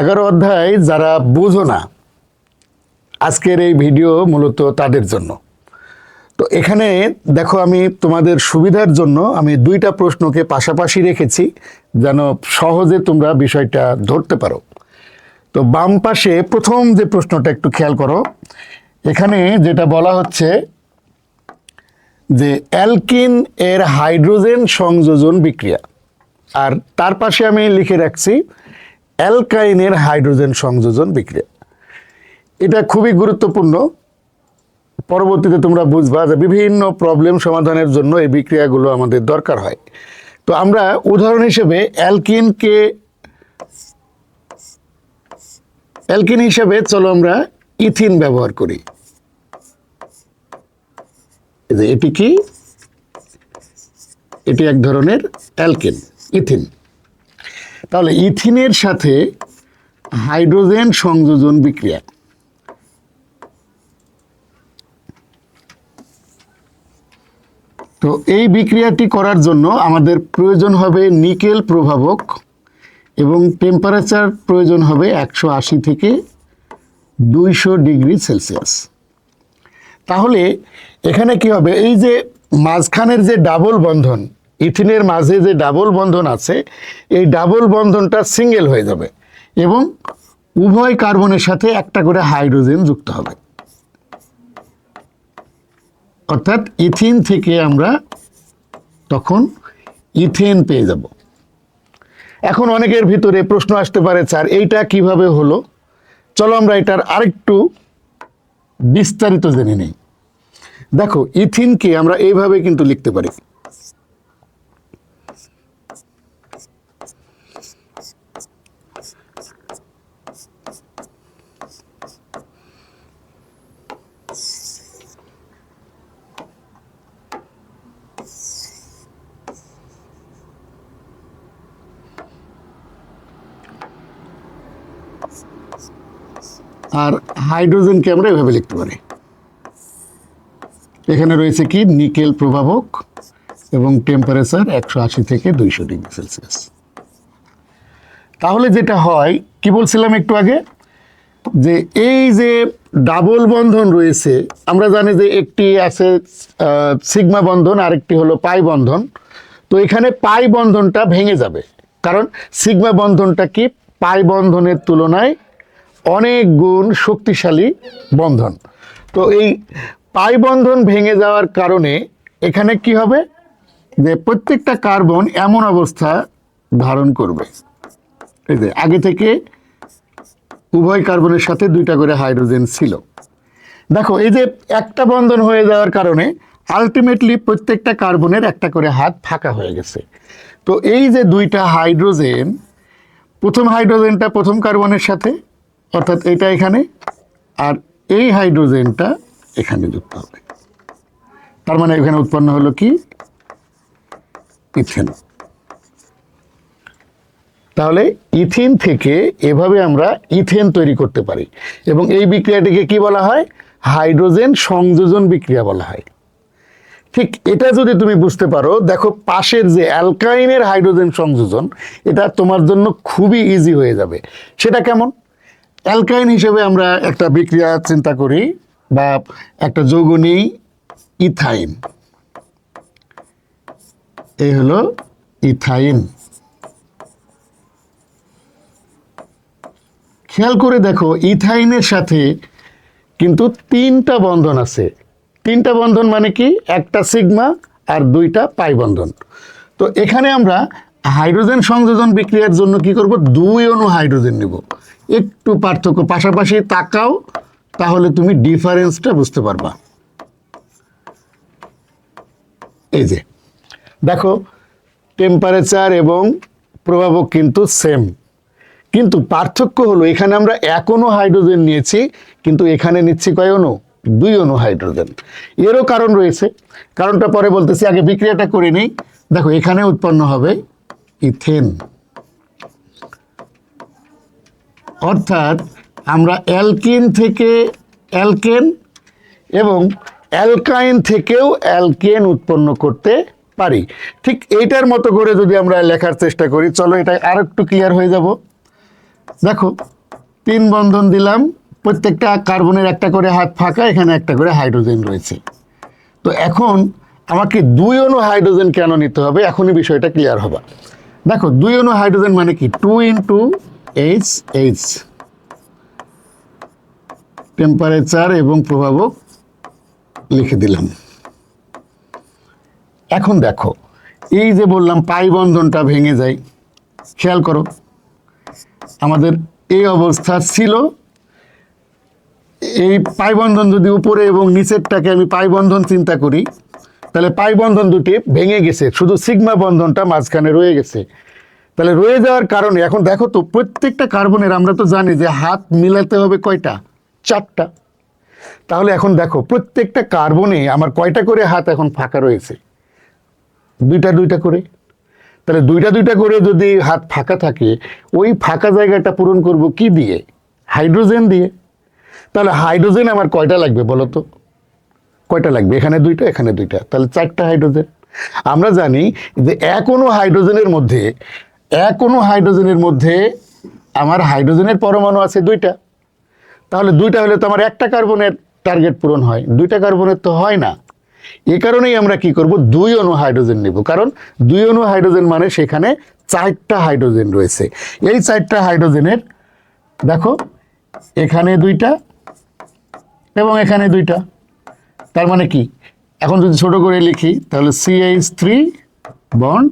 এগারো অধ্যায় যারা বোঝো না, আজকের এই ভিডিও মূলত তাদের জন্য। তো এখানে দেখো আমি তোমাদের সুবিধার জন্য আমি দুইটা প্রশ্নকে পাশাপাশি রেখেছি, যেন সহজে তোমরা বিষয়টা ধরতে পারো। তো বাম পাশে প্রথম যে প্রশ্নটা একটু খেয়াল করো, এখানে যেটা বলা হচ্ছে যে অ্যালকিন এর হাইড্রোজেন সংযোজন বিক্রিয়া। আর তার পাশে আমি লিখে রাখছি অ্যালকাইনের হাইড্রোজেন সংযোজন বিক্রিয়া। এটা খুবই গুরুত্বপূর্ণ। পরবর্তীতে তোমরা বুঝবা যে বিভিন্ন প্রবলেম সমাধানের জন্য এই বিক্রিয়াগুলো আমাদের দরকার হয়। তো আমরা উদাহরণ হিসেবে অ্যালকিনকে অ্যালকিন হিসেবে চলো আমরা ইথিন ব্যবহার করি। এটি কি? এটি এক ধরনের অ্যালকেন, ইথিন। তাহলে ইথিনের সাথে হাইড্রোজেন সংযোজন বিক্রিয়া। তো এই বিক্রিয়াটি করার জন্য আমাদের প্রয়োজন হবে নিকেল প্রভাবক এবং টেম্পারেচার প্রয়োজন হবে একশো আশি থেকে দুইশো ডিগ্রি সেলসিয়াস। তাহলে এখানে কি হবে? এই যে মাঝখানের যে ডাবল বন্ধন ইথিনের মাঝে যে ডাবল বন্ধন আছে, এই ডাবল বন্ধনটা সিঙ্গেল হয়ে যাবে এবং উভয় কার্বনের সাথে একটা করে হাইড্রোজেন যুক্ত হবে। অর্থাৎ ইথিন থেকে আমরা তখন ইথেন পেয়ে যাব। এখন অনেকের ভিতরে প্রশ্ন আসতে পারে, স্যার, এইটা কীভাবে হলো? চলো আমরা এটার আরেকটু বিস্তারিত জেনে নেই। দেখো, ইথিনকে আমরা এইভাবে কিন্তু লিখতে পারি। আর হাইড্রোজেনকে আমরা এভাবে লিখতে পারি। এখানে রয়েছে কি? নিকেল প্রভাবক এবং টেম্পারেচার একশো আশি থেকে দুইশো ডিগ্রি সেলসিয়াস। তাহলে যেটা হয়, কি বলছিলাম একটু আগে? যে এই যে ডাবল বন্ধন রয়েছে, আমরা জানি যে একটি আছে সিগমা বন্ধন, আরেকটি হলো পাই বন্ধন। তো এখানে পাই বন্ধনটা ভেঙে যাবে। কারণ সিগমা বন্ধনটা কি? পাই বন্ধনের তুলনায় অনেক গুণ শক্তিশালী বন্ধন। তো এই পাই বন্ধন ভেঙে যাওয়ার কারণে এখানে কি হবে? যে প্রত্যেকটা কার্বন এমন অবস্থা ধারণ করবে। এই যে আগে থেকে উভয় কার্বনের সাথে দুইটা করে হাইড্রোজেন ছিল। দেখো, এই যে একটা বন্ধন হয়ে যাওয়ার কারণে আলটিমেটলি প্রত্যেকটা কার্বনের একটা করে হাত ফাঁকা হয়ে গেছে। তো এই যে দুইটা হাইড্রোজেন, প্রথম হাইড্রোজেনটা প্রথম কার্বনের সাথে অর্থাৎ এটা এখানে আর এই হাইড্রোজেনটা এখানে যুক্ত হবে। তার মানে এখানে উৎপন্ন হলো কি? ইথেন। তাহলে ইথিন থেকে এভাবে আমরা ইথেন তৈরি করতে পারি এবং এই বিক্রিয়াটিকে কি বলা হয়? হাইড্রোজেন সংযোজন বিক্রিয়া বলা হয়। ঠিক এটা যদি তুমি বুঝতে পারো, দেখো পাশের যে অ্যালকাইনের হাইড্রোজেন সংযোজন, এটা তোমার জন্য খুবই ইজি হয়ে যাবে। সেটা কেমন? অ্যালকাইন হিসেবে আমরা একটা বিক্রিয়া চিন্তা করি বা একটা যৌগ নিই ইথাইন। এই হলো ইথাইন। খেয়াল করে দেখো, ইথাইনের সাথে কিন্তু তিনটা বন্ধন আছে। তিনটা বন্ধন মানে কি? একটা সিগমা আর দুইটা পাই বন্ধন। তো এখানে আমরা হাইড্রোজেন সংযোজন বিক্রিয়ার জন্য কি করব? দুই অণু হাইড্রোজেন নেব। একটু পার্থক্য, পাশাপাশি তাকাও, তাহলে তুমি ডিফারেন্সটা বুঝতে পারবা। এই যে, দেখো টেম্পারেচার এবং প্রভাবক কিন্তু সেম কিন্তু পার্থক্য হলো, এখানে আমরা এক অণু হাইড্রোজেন নিয়েছি, কিন্তু এখানে নিচ্ছি কয় অণু? দুই অণু হাইড্রোজেন এরও কারণ রয়েছে। কারণটা পরে বলতেছি, আগে বিক্রিয়াটা করে নিই। দেখো, এখানে উৎপন্ন হবে ইথেন। অর্থাৎ আমরা অ্যালকিন থেকে অ্যালকেন এবং অ্যালকাইন থেকেও অ্যালকেন উৎপন্ন করতে পারি। ঠিক এইটার মতো করে যদি আমরা লেখার চেষ্টা করি, চলো এটা আর একটু ক্লিয়ার হয়ে যাব। দেখো, তিন বন্ধন দিলাম, প্রত্যেকটা কার্বনের একটা করে হাত ফাঁকা, এখানে একটা করে হাইড্রোজেন রয়েছে। তো এখন আমাকে দুই অণু হাইড্রোজেন কেন নিতে হবে? এখনই বিষয়টা ক্লিয়ার হবে দেখো, দুই অণু হাইড্রোজেন মানে কি? Two into H H temperature এবং প্রভাবক লিখে দিলাম। এখন দেখো, এই যে বললাম, পাই বন্ধনটা ভেঙে যায়, খেয়াল করো। আমাদের এই অবস্থা ছিল, এই পাই বন্ধন যদি উপরে এবং নিচেরটাকে আমি পাই বন্ধন চিন্তা করি, তাহলে পাই বন্ধন দুটি ভেঙে গেছে, শুধু সিগমা বন্ধনটা মাঝখানে রয়ে গেছে। তাহলে রয়ে যাওয়ার কারণে, এখন দেখো তো, প্রত্যেকটা কার্বনের আমরা তো জানি যে হাত মিলাতে হবে কয়টা? চারটা। তাহলে এখন দেখো, প্রত্যেকটা কার্বনে আমার কয়টা করে হাত এখন ফাঁকা রয়েছে? দুইটা দুইটা করে। তাহলে দুইটা দুইটা করে যদি হাত ফাঁকা থাকে, ওই ফাঁকা জায়গাটা পূরণ করব কি দিয়ে? হাইড্রোজেন দিয়ে। তাহলে হাইড্রোজেন আমার কয়টা লাগবে বলো তো? কয়টা লাগবে? এখানে দুইটা এখানে দুইটা। তাহলে চারটা হাইড্রোজেন। আমরা জানি যে অণু হাইড্রোজেনের মধ্যে এক অণু হাইড্রোজেনের মধ্যে আমার হাইড্রোজেনের পরমাণু আছে দুইটা। তাহলে দুইটা হলে তো আমার একটা কার্বনের টার্গেট পূরণ হয়। দুইটা কার্বনের তো হয় না। এ কারণেই আমরা কি করব? দুই অণু হাইড্রোজেন নেব। কারণ দুই অণু হাইড্রোজেন মানে সেখানে চারটা হাইড্রোজেন রয়েছে। এই চারটা হাইড্রোজেনের, দেখো, এখানে দুইটা এবং এখানে দুইটা। তার মানে কি? এখন যদি ছোট করে লিখি, তাহলে CH three bond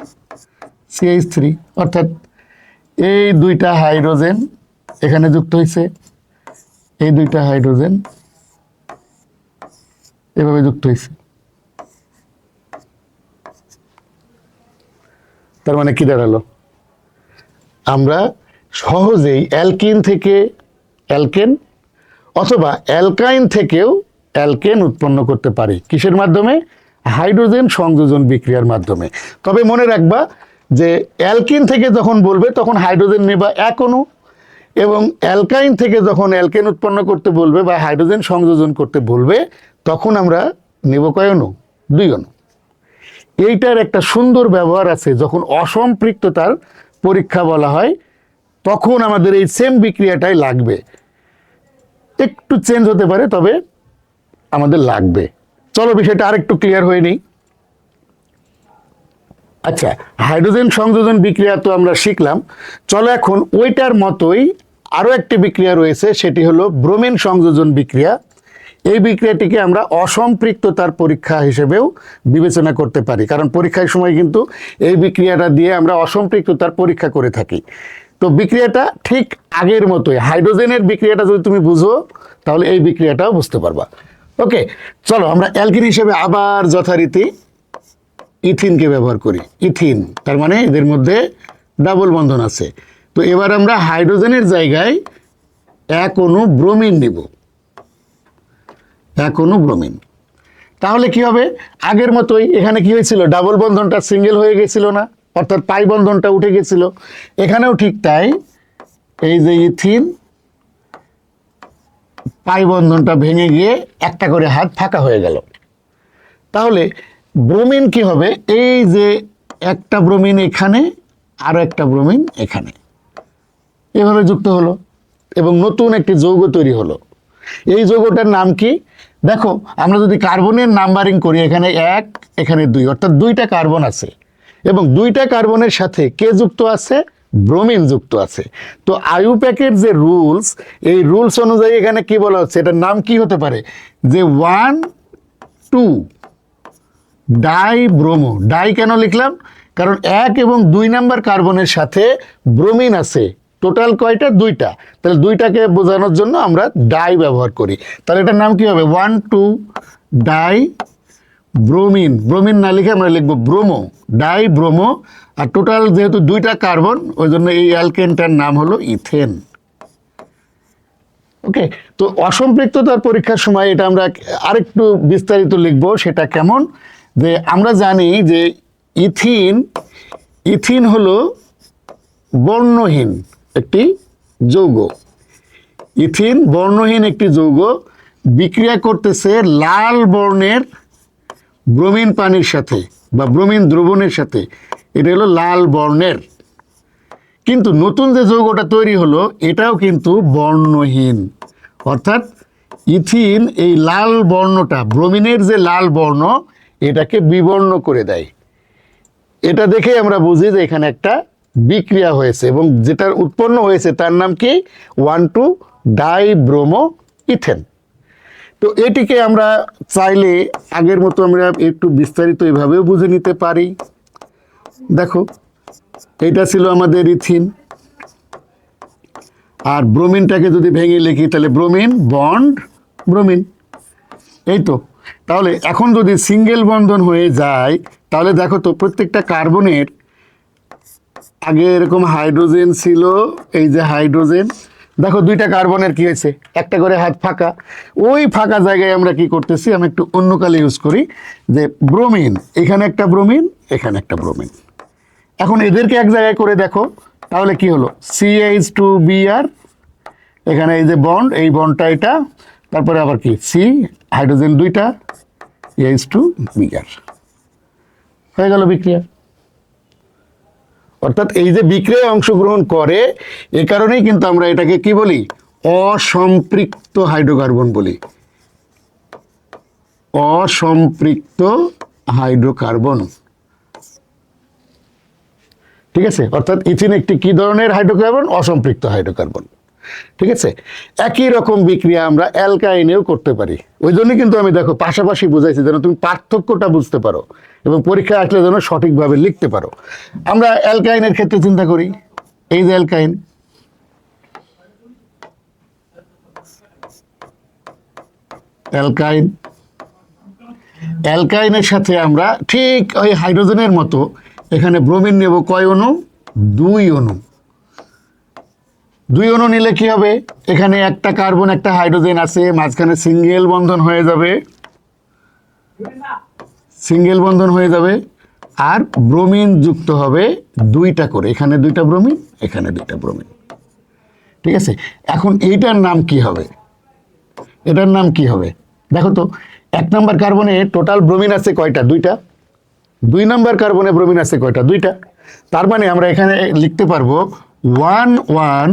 CH three অর্থাৎ এই দুইটা হাইড্রোজেন এখানে যুক্ত হয়েছে এই দুইটা হাইড্রোজেন এভাবে যুক্ত হয়েছে তার মানে কি দাঁড়াল? আমরা সহজেই অ্যালকিন থেকে অ্যালকেন অথবা অ্যালকাইন থেকেও অ্যালকেন উৎপন্ন করতে পারি। কিসের মাধ্যমে? হাইড্রোজেন সংযোজন বিক্রিয়ার মাধ্যমে। তবে মনে রাখবা যে অ্যালকিন থেকে যখন বলবে, তখন হাইড্রোজেন নেবা এক অণু এবং অ্যালকাইন থেকে যখন অ্যালকেন উৎপন্ন করতে বলবে বা হাইড্রোজেন সংযোজন করতে বলবে, তখন আমরা নেব কয় অণু? দুই অণু। এইটার একটা সুন্দর ব্যবহার আছে, যখন অসম্পৃক্ততার পরীক্ষা বলা হয়, তখন আমাদের এই সেম বিক্রিয়াটাই লাগবে। একটু চেঞ্জ হতে পারে, তবে আমাদের লাগবে। চলো বিষয়টা আরেকটু ক্লিয়ার হয়ে নেই। আচ্ছা হাইড্রোজেন সংযোজন বিক্রিয়া তো আমরা শিখলাম। চলো এখন ওইটার মতোই আরও একটি বিক্রিয়া রয়েছে, সেটি হলো ব্রোমিন সংযোজন বিক্রিয়া। এই বিক্রিয়াটিকে আমরা অসম্পৃক্ততার পরীক্ষা হিসেবেও বিবেচনা করতে পারি, কারণ পরীক্ষার সময় কিন্তু এই বিক্রিয়াটা দিয়ে আমরা অসম্পৃক্ততার পরীক্ষা করে থাকি। তো বিক্রিয়াটা ঠিক আগের মতোই, হাইড্রোজেনের বিক্রিয়াটা যদি তুমি বুঝো, তাহলে এই বিক্রিয়াটাও বুঝতে পারবা। ওকে, চলো আমরা অ্যালকিন হিসেবে আবার যথারীতি ইথিনকে ব্যবহার করি। ইথিন, তার মানে এদের মধ্যে ডাবল বন্ধন আছে। তো এবার আমরা হাইড্রোজেনের জায়গায় এক অণু ব্রোমিন নিব। এক অণু ব্রোমিন। তাহলে কি হবে? আগের মতোই এখানে কি হয়েছিল? ডাবল বন্ধনটা সিঙ্গেল হয়ে গেছিল না, অর্থাৎ পাই বন্ধনটা উঠে গেছিল। এখানেও ঠিক তাই, এই যে ইথিন, পাই বন্ধনটা ভেঙে গিয়ে একটা করে হাত ফাঁকা হয়ে গেল। তাহলে ব্রোমিন কি হবে? এই যে একটা ব্রোমিন এখানে আরও একটা ব্রোমিন এখানে। এভাবে যুক্ত হলো এবং নতুন একটি যৌগ তৈরি হলো। এই যৌগটার নাম কি? দেখো, আমরা যদি কার্বনের নাম্বারিং করি, এখানে এক, এখানে দুই, অর্থাৎ দুইটা কার্বন আছে। এবং দুইটা কার্বনের সাথে কে যুক্ত আছে? ব্রোমিন যুক্ত আছে। তো আয়ুপ্যাকের যে রুলস, এই রুলস অনুযায়ী এখানে কি বলা হচ্ছে? এটার নাম কি হতে পারে? যে one, two die bromo. Di কেন লিখলাম? কারণ এক এবং দুই নাম্বার কার্বনের সাথে ব্রোমিন আছে। টোটাল কয়টা? দুইটা। তাহলে দুইটাকে বোঝানোর জন্য আমরা ডাই ব্যবহার করি। তাহলে এটার নাম কি হবে? One, two, di, bromine. Bromine না লিখে আমরা লিখব ব্রোমো। Di bromo. আর টোটাল যেহেতু দুইটা কার্বন, ওই জন্য এই অ্যালকেনটার নাম হলো ইথেন। ওকে? তো অসম্পৃক্ততার পরীক্ষার সময় এটা আমরা আরেকটু বিস্তারিত লিখব, সেটা কেমন? যে আমরা জানি যে ইথিন ইথিন হলো বর্ণহীন একটি যৌগ। ইথিন বর্ণহীন একটি যৌগ বিক্রিয়া করতেছে লাল বর্ণের ব্রোমিন পানির সাথে বা ব্রোমিন দ্রবণের সাথে। এটা হলো লাল বর্ণের। কিন্তু নতুন যে যৌগটা তৈরি হলো, এটাও কিন্তু বর্ণহীন। অর্থাৎ ইথিন এই লাল বর্ণটা, ব্রোমিনের যে লাল বর্ণ এটাকে বিবর্ণ করে দেয়। এটা দেখে আমরা বুঝি যে এখানে একটা বিক্রিয়া হয়েছে এবং যেটার উৎপন্ন হয়েছে তার নাম কি? One two dibromo ethane. তো এটিকে আমরা চাইলে আগের মতো আমরা একটু বিস্তারিত এভাবেও বুঝে নিতে পারি। দেখো এটা ছিল আমাদের ইথিন। আর ব্রোমিনটাকে যদি ভেঙে লিখি, তাহলে ব্রোমিন, বন্ড, ব্রোমিন। এই তো। তাহলে এখন যদি সিঙ্গেল বন্ধন হয়ে যায়, তাহলে দেখো তো প্রত্যেকটা কার্বনের আগে এরকম হাইড্রোজেন ছিল, এই যে হাইড্রোজেন দেখো দুইটা কার্বনের কি হয়েছে? একটা করে হাত ফাঁকা। ওই ফাঁকা জায়গায় আমরা কি করতেছি? আমি একটু অন্য কালে ইউজ করি যে ব্রোমিন এখানে একটা ব্রোমিন এখানে একটা ব্রোমিন এখন এদেরকে এক জায়গায় করে দেখো, তাহলে কি হলো? সিএইচ টু বিআর এখানে এই যে বন্ড এই বন্ডটা এটা। তারপরে আবার কি? সি হাইড্রোজেন দুইটা এইচ টু বিআর হয়ে গেল বিক্রিয়া। অর্থাৎ এই যে বিক্রিয়ায় অংশগ্রহণ করে, এ কারণেই কিন্তু আমরা এটাকে কি বলি? অসম্পৃক্ত হাইড্রোকার্বন বলি। অসম্পৃক্ত হাইড্রোকার্বন। ঠিক আছে? অর্থাৎ ইথিন একটি কি ধরনের হাইড্রোকার্বন? অসম্পৃক্ত হাইড্রোকার্বন। ঠিক আছে? একই রকম বিক্রিয়া আমরা অ্যালকাইনেও করতে পারি। ওই জন্যই কিন্তু আমি দেখো পাশাপাশি বুঝাইছি যেন তুমি পার্থক্যটা বুঝতে পারো এবং পরীক্ষায় আসলে যেন সঠিকভাবে লিখতে পারো। আমরা অ্যালকাইনের ক্ষেত্রে চিন্তা করি। এই যে অ্যালকাইন। অ্যালকাইন। অ্যালকাইনের সাথে আমরা ঠিক ওই হাইড্রোজেনের মতো এখানে ব্রোমিন নেব কয় অণু দুই অণু দুই অণু নিলে কি হবে? এখানে একটা কার্বন, একটা হাইড্রোজেন আছে, মাঝখানে সিঙ্গেল বন্ধন হয়ে যাবে। সিঙ্গেল বন্ধন হয়ে যাবে। আর ব্রোমিন যুক্ত হবে দুইটা করে। এখানে দুইটা ব্রোমিন, এখানে দুইটা ব্রোমিন। ঠিক আছে? এখন এইটার নাম কি হবে? এটার নাম কি হবে? দেখো তো, এক নম্বর কার্বনে টোটাল ব্রোমিন আছে কয়টা? দুইটা। দুই নম্বর কার্বনে ব্রোমিন আছে কয়টা? দুইটা। তার মানে আমরা এখানে লিখতে পারব one one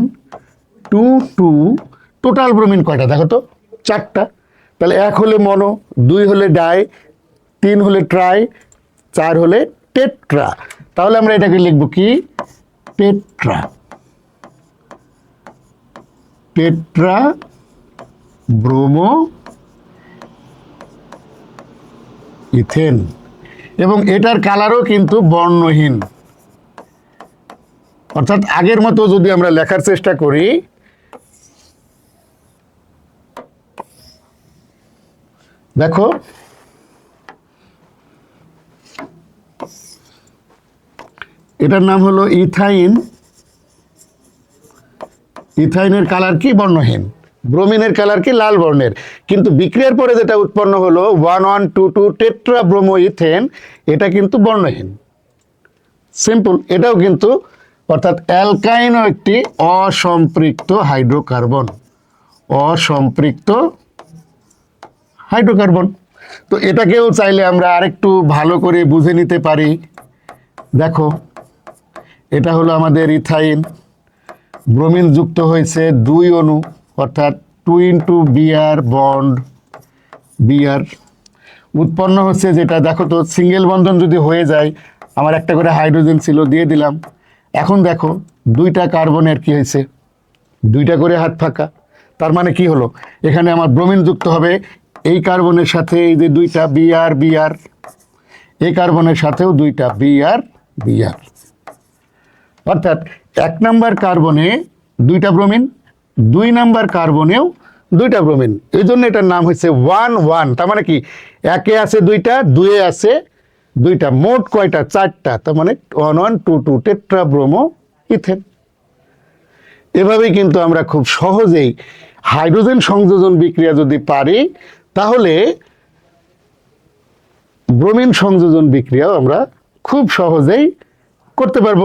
two two, total bromine কয়টা? দেখো তো, চারটা। তাহলে এক হলে মনো, দুই হলে ডাই, তিন হলে ট্রাই, চার হলে টেট্রা। তাহলে আমরা এটাকে লিখব কি? টেট্রা। Tetrabromo ethane. এবং এটার কালারও কিন্তু বর্ণহীন। অর্থাৎ আগের মতো যদি আমরা লেখার চেষ্টা করি দেখো। এটার নাম হলো ইথাইন। ইথাইনের কালার কি? বর্ণহীন। ব্রোমিনের কালার কি? লাল বর্ণের। কিন্তু বিক্রিয়ার পরে যেটা উৎপন্ন হলো one one two two tetrabromo ethane এটা কিন্তু বর্ণহীন। সিম্পল এটাও কিন্তু, অর্থাৎ অ্যালকাইনও একটি অসম্পৃক্ত হাইড্রোকার্বন। অসম্পৃক্ত হাইড্রোকার্বন। তো এটাকেও চাইলে আমরা আরেকটু ভালো করে বুঝে নিতে পারি। দেখো, এটা হলো আমাদের ইথাইন। ব্রোমিন যুক্ত হয়েছে দুই অণু, অর্থাৎ two into BR bond, BR. উৎপন্ন হচ্ছে যেটা, দেখো তো, সিঙ্গেল বন্ধন যদি হয়ে যায়, আমার একটা করে হাইড্রোজেন ছিল, দিয়ে দিলাম। এখন দেখো, দুইটা কার্বনের কি হয়েছে? দুইটা করে হাত ফাঁকা। তার মানে কি হলো? এখানে আমার ব্রোমিন যুক্ত হবে এই কার্বনের সাথে এই যে দুইটা বিআর বিআর এই কার্বনের সাথেও দুইটা বিআর বিআর অর্থাৎ এক নাম্বার কার্বনে দুইটা ব্রোমিন, দুই নাম্বার কার্বনেও দুইটা ব্রোমিন। এই জন্য এটার নাম হচ্ছে ওয়ান ওয়ান। তার মানে কি? একে আছে দুইটা, দুয়ে আছে দুইটা। মোট কয়টা? চারটা। তার মানে one one, two two tetra bromo ethane. এভাবেই কিন্তু আমরা খুব সহজেই হাইড্রোজেন সংযোজন বিক্রিয়া যদি পারি তাহলে ব্রোমিন সংযোজন বিক্রিয়াও আমরা খুব সহজেই করতে পারব।